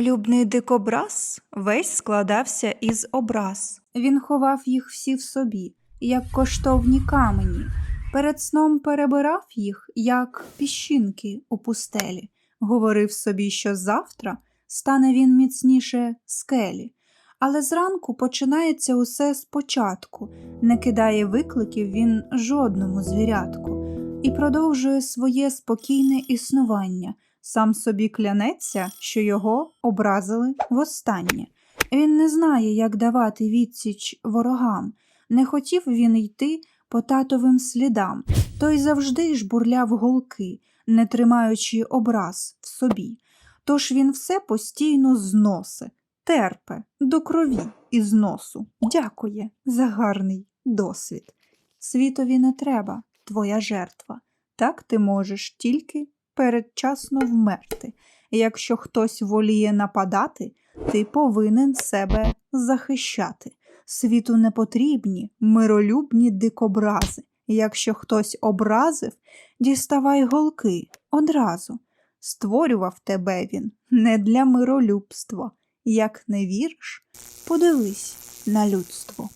Миролюбний дикобраз весь складався із образ. Він ховав їх всі в собі, як коштовні камені. Перед сном перебирав їх, як піщинки у пустелі. Говорив собі, що завтра стане він міцніше скелі. Але зранку починається усе спочатку, не кидає викликів він жодному звірятку і продовжує своє спокійне існування. Сам собі клянеться, що його образили востаннє. Він не знає, як давати відсіч ворогам. Не хотів він йти по татовим слідам, той завжди жбурляв голки, не тримаючи образ в собі. Тож він все постійно зноси, терпе до крові і зносу. Дякує за гарний досвід. Світові не треба твоя жертва. Так ти можеш тільки передчасно вмерти. Якщо хтось воліє нападати, ти повинен себе захищати. Світу не потрібні миролюбні дикобрази. Якщо хтось образив, діставай голки одразу. Створював тебе він не для миролюбства. Як не віриш, подивись на людство.